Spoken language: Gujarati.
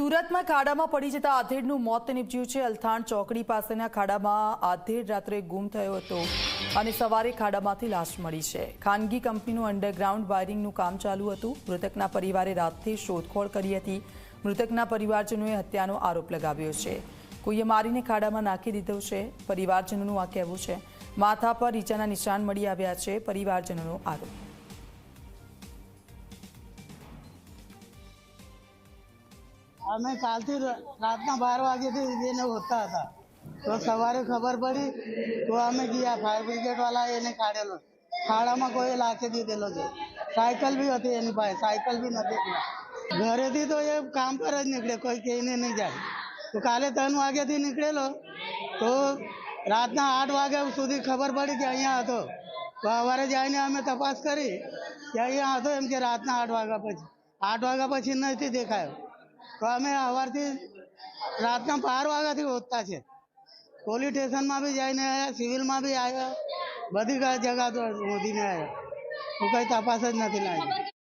સુરતમાં ખાડામાં પડી જતા આધેડનું મોત નીપજ્યું છે. અલથાણ ચોકડી પાસેના ખાડામાં આધેડ રાત્રે ગુમ થયો હતો અને સવારે ખાડામાંથી લાશ મળી છે. ખાનગી કંપનીનું અંડરગ્રાઉન્ડ વાયરિંગનું કામ ચાલુ હતું. મૃતકના પરિવારે રાતથી શોધખોળ કરી હતી. મૃતકના પરિવારજનોએ હત્યાનો આરોપ લગાવ્યો છે. કોઈએ મારીને ખાડામાં નાખી દીધો છે? પરિવારજનોનું આ કહેવું છે. માથા પર ઈજાના નિશાન મળી આવ્યા છે. પરિવારજનોનો આરોપ. અમે કાલથી રાતના બાર વાગ્યાથી એને હોતા હતા. તો સવારે ખબર પડી તો અમે ગયા, ફાયર બ્રિગેડ વાળા એને કાઢેલો. ખાડામાં કોઈ લાખી દીધેલો છે. સાયકલ બી હતી એની પાસે, સાયકલ બી નથી ઘરેથી તો એ કામ પર જ નીકળે, કોઈ કહીને નહીં જાય. તો કાલે ત્રણ વાગ્યાથી નીકળેલો તો રાતના આઠ વાગ્યા સુધી ખબર પડી કે અહીંયા હતો. તો સવારે જઈને અમે તપાસ કરી કે અહીંયા હતો એમ કે રાતના આઠ વાગ્યા પછી. આઠ વાગ્યા પછી નથી દેખાયો. તો અમે સવારથી રાતના બાર વાગ્યાથી હોતા છે પોલીસ સ્ટેશનમાં બી જઈને આવ્યા, સિવિલમાં બી આવ્યા, બધી જગા મોદીને આવ્યા. હું કઈ તપાસ જ નથી લાગી